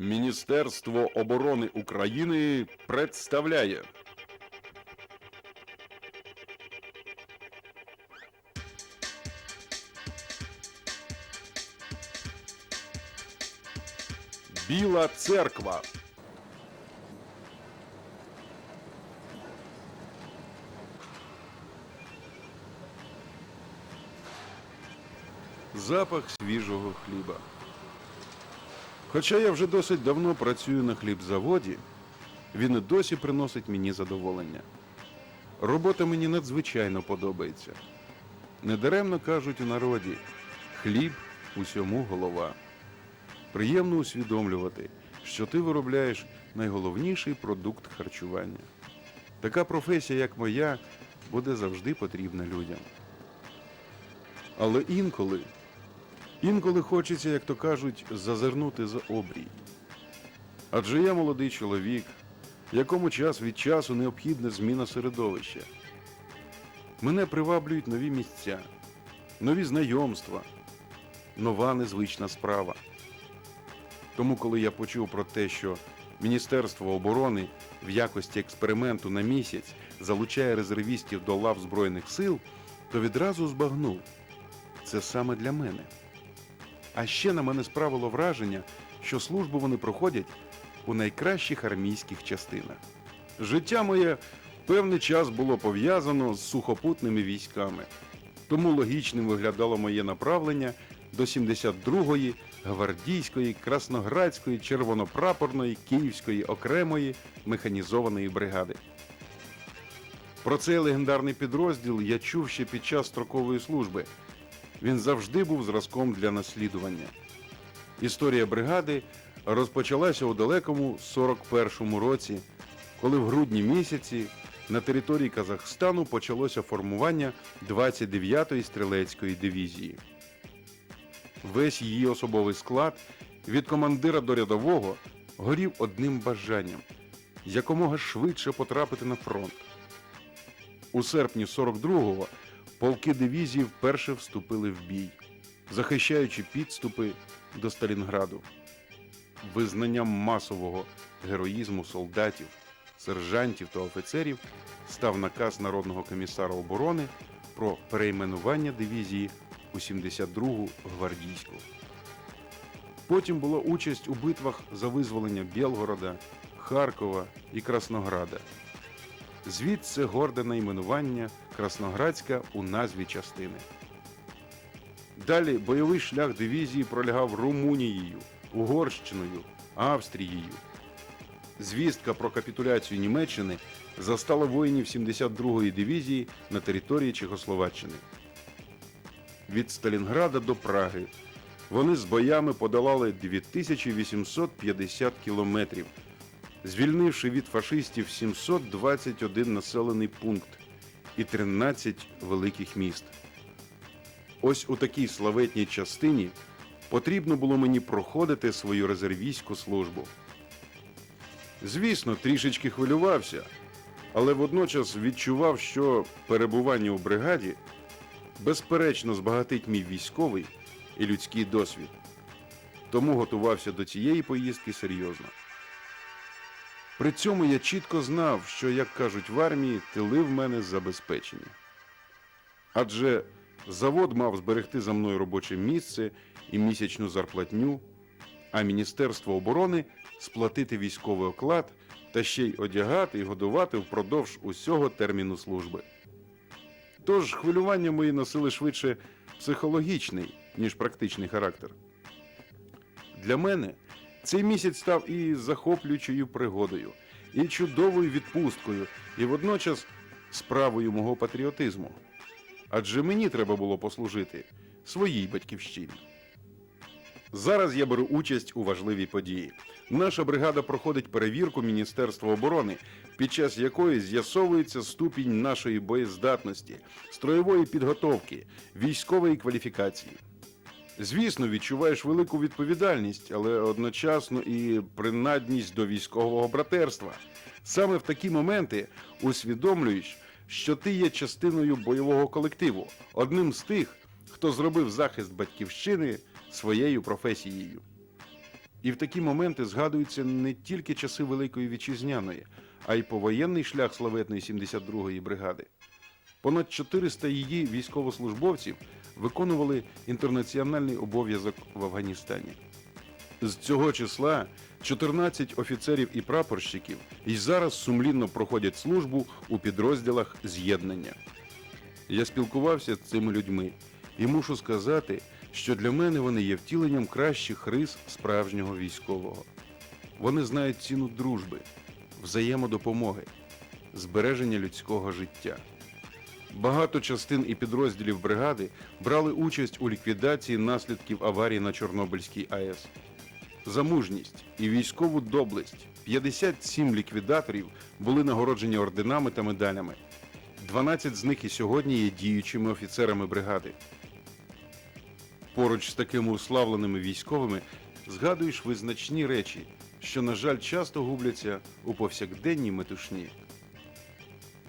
Міністерство оборони України представляє Біла церква. Запах свіжого хліба. Хоча я вже досить давно працюю на хлібзаводі, він і досі приносить мені задоволення. Робота мені надзвичайно подобається. Недаремно кажуть у народі хліб усьому голова. Приємно усвідомлювати, що ти виробляєш найголовніший продукт харчування. Така професія, як моя, буде завжди потрібна людям. Але інколи Інколи хочеться, як то кажуть, зазирнути за обрій. Адже я молодий чоловік, якому час від часу необхідна зміна середовища. Мене приваблюють нові місця, нові знайомства, нова незвична справа. Тому, коли я почув про те, що Міністерство оборони в якості експерименту на місяць залучає резервістів до лав Збройних сил, то відразу збагнув це саме для мене. А ще на мене справило враження, що службу вони проходять у найкращих армійських частинах. Життя моє певний час було пов'язано з сухопутними військами, тому логічним виглядало моє направлення до 72-ї гвардійської, красноградської, червонопрапорної, київської окремої механізованої бригади. Про цей легендарний підрозділ я чув ще під час строкової служби. Він завжди був зразком для наслідування. Історія бригади розпочалася у далекому 41-му році, коли в грудні місяці на території Казахстану почалося формування 29-ї стрілецької дивізії. Весь її особовий склад від командира до рядового горів одним бажанням якомога швидше потрапити на фронт. У серпні 42-го полки дивізії вперше вступили в бій, захищаючи підступи до Сталінграду. Визнанням масового героїзму солдатів, сержантів та офіцерів став наказ Народного комісара оборони про перейменування дивізії у 72-гу гвардійську. Потім була участь у битвах за визволення Білгорода, Харкова і Краснограда. Звідси горде найменування Красноградська у назві частини. Далі бойовий шлях дивізії пролягав Румунією, Угорщиною, Австрією. Звістка про капітуляцію Німеччини застала воїнів 72-ї дивізії на території Чехословаччини. Від Сталінграда до Праги вони з боями подолали 2850 кілометрів, звільнивши від фашистів 721 населений пункт і 13 великих міст. Ось у такій славетній частині потрібно було мені проходити свою резервійську службу. Звісно, трішечки хвилювався, але водночас відчував, що перебування у бригаді безперечно збагатить мій військовий і людський досвід. Тому готувався до цієї поїздки серйозно. При цьому я чітко знав, що, як кажуть в армії, тили в мене забезпечені. Адже завод мав зберегти за мною робоче місце і місячну зарплатню, а Міністерство оборони сплатити військовий оклад та ще й одягати і годувати впродовж усього терміну служби. Тож хвилювання мої носили швидше психологічний, ніж практичний характер. Для мене цей місяць став і захоплюючою пригодою, і чудовою відпусткою, і водночас справою мого патріотизму. Адже мені треба було послужити своїй батьківщині. Зараз я беру участь у важливій події. Наша бригада проходить перевірку Міністерства оборони, під час якої з'ясовується ступінь нашої боєздатності, строєвої підготовки, військової кваліфікації. Звісно, відчуваєш велику відповідальність, але одночасно і принадність до військового братерства. Саме в такі моменти усвідомлюєш, що ти є частиною бойового колективу, одним з тих, хто зробив захист батьківщини своєю професією. І в такі моменти згадуються не тільки часи Великої Вітчизняної, а й повоєнний шлях славетної 72-ї бригади. Понад 400 її військовослужбовців виконували інтернаціональний обов'язок в Афганістані. З цього числа 14 офіцерів і прапорщиків і зараз сумлінно проходять службу у підрозділах з'єднання. Я спілкувався з цими людьми і мушу сказати, що для мене вони є втіленням кращих рис справжнього військового. Вони знають ціну дружби, взаємодопомоги, збереження людського життя. Багато частин і підрозділів бригади брали участь у ліквідації наслідків аварії на Чорнобильській АЕС. За мужність і військову доблесть 57 ліквідаторів були нагороджені орденами та медалями. 12 з них і сьогодні є діючими офіцерами бригади. Поруч з такими уславленими військовими згадуєш визначні речі, що, на жаль, часто губляться у повсякденній метушні.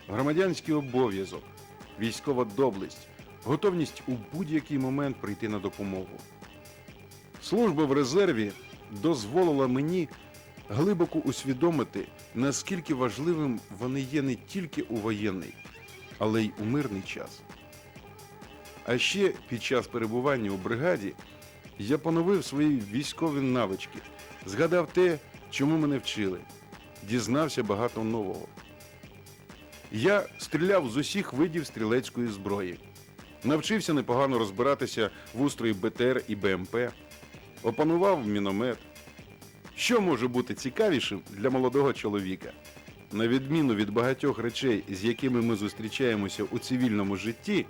Громадянський обов'язок, військова доблесть, готовність у будь-який момент прийти на допомогу. Служба в резерві дозволила мені глибоко усвідомити, наскільки важливим вони є не тільки у воєнний, але й у мирний час. А ще під час перебування у бригаді я поновив свої військові навички, згадав те, чому мене вчили, дізнався багато нового. Я стріляв з усіх видів стрілецької зброї, навчився непогано розбиратися в устрої БТР і БМП, опанував міномет. Що може бути цікавішим для молодого чоловіка? На відміну від багатьох речей, з якими ми зустрічаємося у цивільному житті,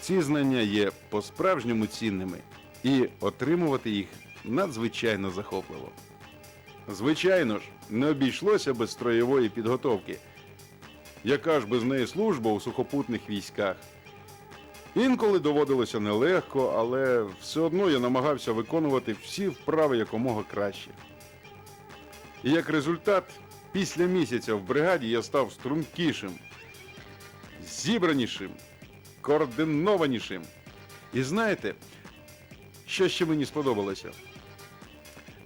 ці знання є по-справжньому цінними, і отримувати їх надзвичайно захопливо. Звичайно ж, не обійшлося без строєвої підготовки. Яка ж без неї служба у сухопутних військах? Інколи доводилося нелегко, але все одно я намагався виконувати всі вправи якомога краще. І як результат, після місяця в бригаді я став стрункішим, зібранішим, координованішим. І знаєте, що ще мені сподобалося?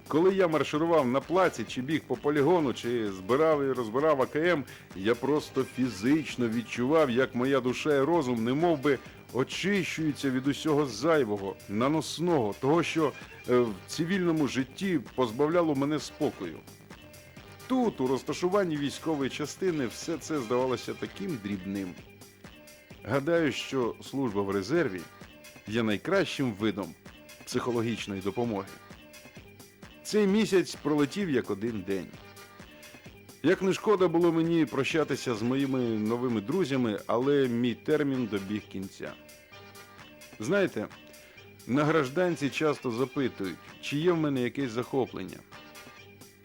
Коли я марширував на плаці, чи біг по полігону, чи збирав і розбирав АКМ, я просто фізично відчував, як моя душа і розум немов би очищуються від усього зайвого, наносного, того, що е, в цивільному житті позбавляло мене спокою. Тут, у розташуванні військової частини, все це здавалося таким дрібним. Гадаю, що служба в резерві є найкращим видом психологічної допомоги. Цей місяць пролетів як один день. Як не шкода було мені прощатися з моїми новими друзями, але мій термін добіг кінця. Знаєте, на гражданці часто запитують, чи є в мене якесь захоплення.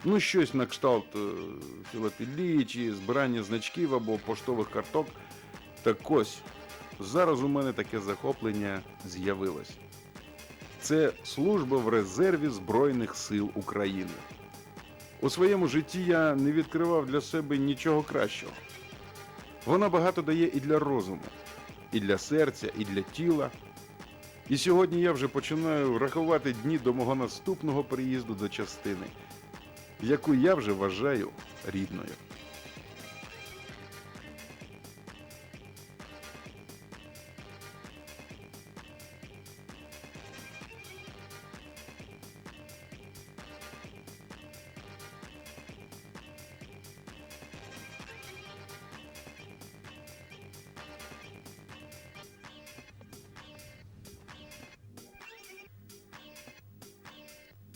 Ну, щось на кшталт е, філателії чи збирання значків або поштових карток. Так ось, зараз у мене таке захоплення з'явилось. Це служба в резерві Збройних сил України. У своєму житті я не відкривав для себе нічого кращого. Вона багато дає і для розуму, і для серця, і для тіла. І сьогодні я вже починаю рахувати дні до мого наступного приїзду до частини, яку я вже вважаю рідною.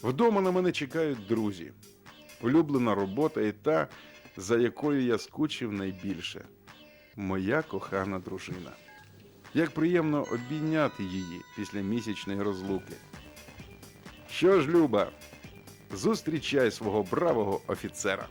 Вдома на мене чекають друзі, улюблена робота і та, за якою я скучив найбільше моя кохана дружина. Як приємно обійняти її після місячної розлуки. Що ж, Люба, зустрічай свого бравого офіцера.